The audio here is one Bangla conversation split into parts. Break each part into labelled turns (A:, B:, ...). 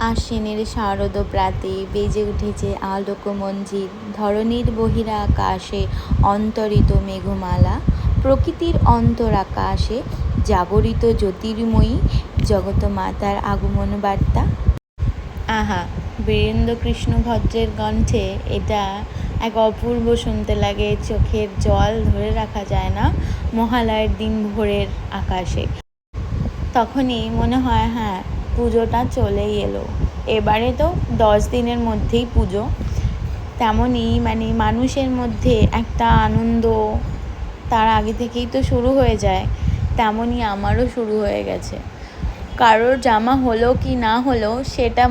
A: আশ্বিনের শারদ প্রাতে বেজে উঠেছে আলোক মঞ্জির ধরণীর বহিরা আকাশে অন্তরিত মেঘমালা, প্রকৃতির অন্তর আকাশে জাগরিত জ্যোতির্ময়ী জগত মাতার আগমন বার্তা। আহা বীরেন্দ্র কৃষ্ণ ভদ্রের কণ্ঠে এটা এক অপূর্ব শুনতে লাগে, চোখের জল ধরে রাখা যায় না মহালয়ের দিন ভোরের আকাশে। তখনই মনে হয় হ্যাঁ পুজোটা চলেই এলো। এবারে তো দশ দিনের মধ্যেই পুজো। তেমনই মানে মানুষের মধ্যে একটা আনন্দ তার আগে থেকেই তো শুরু হয়ে যায়। তেমনই আমারও শুরু হয়ে গেছে। কারোর জামা হলো কি না হলো সেটা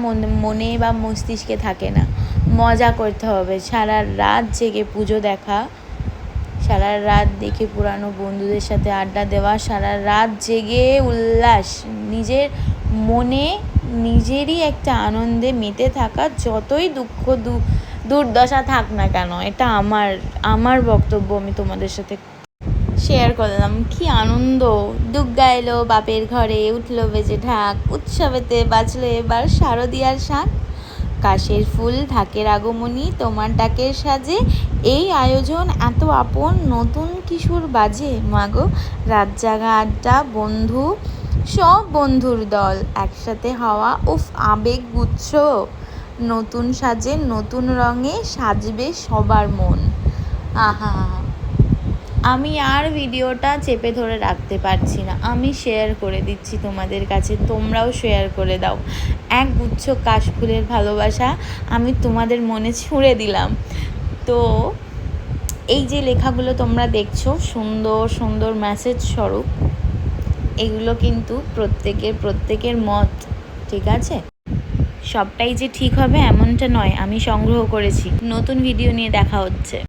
A: মনে বা মস্তিষ্কে থাকে না। মজা করতে হবে। সারা রাত জেগে পুজো দেখা, সারা রাত দেখে পুরানো বন্ধুদের সাথে আড্ডা দেওয়া, সারা রাত জেগে উল্লাস, নিজের মনে নিজেরই একটা আনন্দে মেতে থাকা যতই দুঃখ দুর্দশা থাক না কেন, এটা আমার আমার বক্তব্য আমি তোমাদের সাথে শেয়ার করলাম। কি আনন্দ! দুর্গা এলো বাপের ঘরে, উঠল বেজে ঢাক, উৎসবেতে বাজলো এবার শারদিয়ার শাক। কাশের ফুল, ঢাকের আগমনী, তোমার ডাকের সাজে, এই আয়োজন এত আপন, নতুন কিশোর বাজে? মাগো, রাত জাগা আড্ডা, বন্ধু সব বন্ধুর দল একসাথে হওয়া উফ, আবেগ গুচ্ছ। নতুন সাজে নতুন রঙে সাজবে সবার মন। আহা, আমি আর ভিডিওটা চেপে ধরে রাখতে পারছি না। আমি শেয়ার করে দিচ্ছি তোমাদের কাছে, তোমরাও শেয়ার করে দাও। এক গুচ্ছ কাশফুলের ভালোবাসা আমি তোমাদের মনে ছুঁড়ে দিলাম। তো, এই যে লেখাগুলো তোমরা দেখছ, সুন্দর সুন্দর মেসেজ স্বরূপ। এগুলো কিন্তু প্রত্যেকের প্রত্যেকের মত, ঠিক আছে? সবটাই যে ঠিক হবে এমনটা নয়, আমি সংগ্রহ করেছি। নতুন ভিডিও নিয়ে দেখা হচ্ছে।